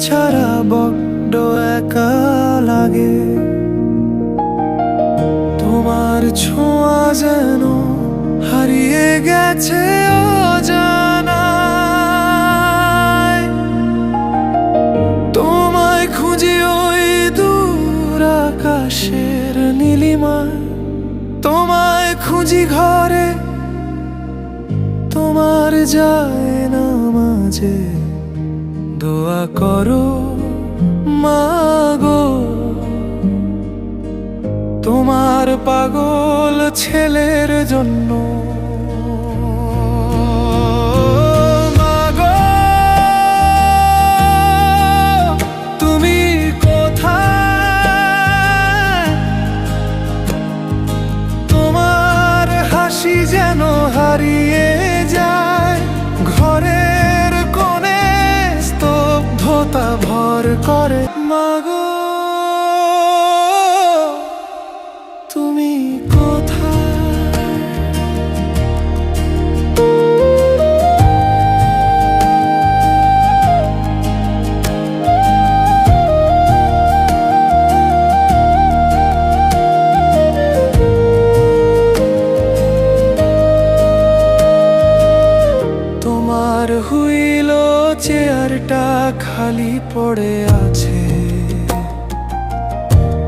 ছাড়া বড্ড একা লাগে। তোমার ছোঁয়া যেন হারিয়ে গেছে অজানায়। তোমায় খুঁজি ওই দূর আকাশের নীলিমায়। তোমায় খুঁজি ঘরে, তোমার যায় না মাঝে। দোয়া করো মাগো তোমার পাগল ছেলের জন্য ভর করে। মাগো তুমি কোথায়? চেয়ারটা খালি পড়ে আছে।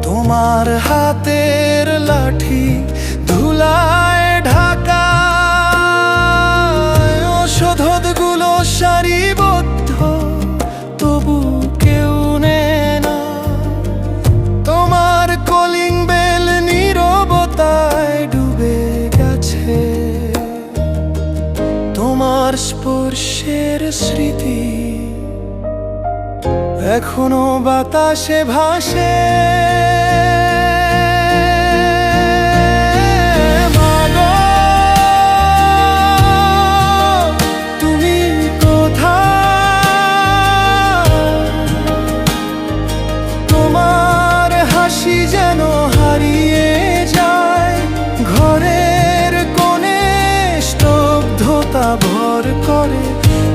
তোমার হাতের লাঠি ধুলায় স্তব্ধতা ভর করে।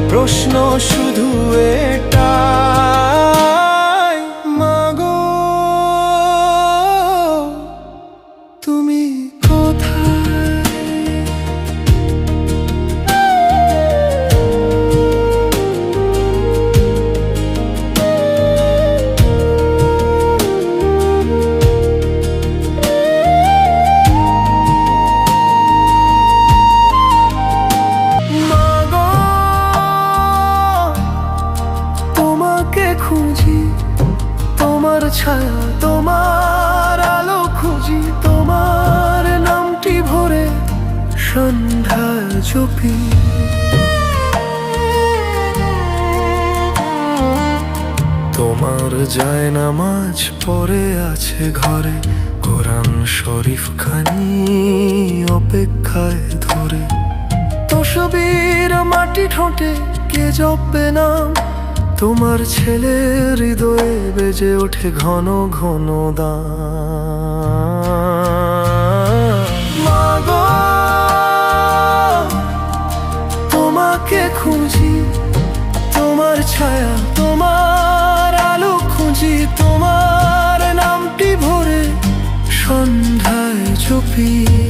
প্রশ্ন শুধু এটাই খুঁজি তোমার ছায়া তোমার আলো খুঁজি তোমার সন্ধ্যায় জপি তোমার যায় নামাজ পড়ে আছে ঘরে, কোরআন শরীফ খানি অপেক্ষায় ধরে। তসবির মাটি ঠোঁটে কে জপবে না? তোমার ছেলের হৃদয়ে বেজে ওঠে ঘন ঘন দান। ছায়া তোমার আলো খুঁজি তোমার নামটি ভরে সন্ধ্যায় চুপি।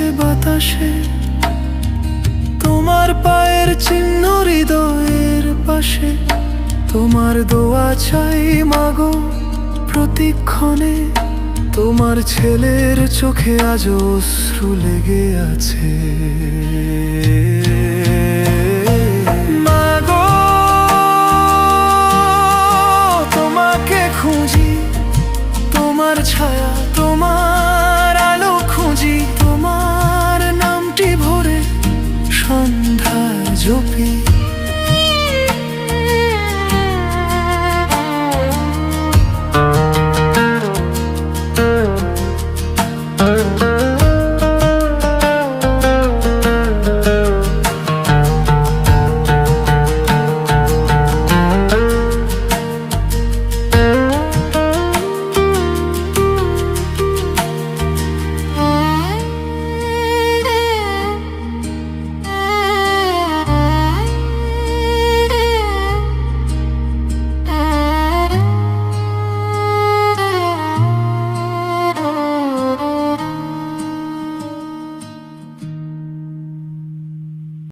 আছে বাতাসে, তোমার পায়ের চিহ্ন হৃদয়ের পাশে। তোমার দোয়া চাই মাগো প্রতিক্ষণে, তোমার ছেলের চোখে আজ অশ্রু লেগে আছে। ঝুপি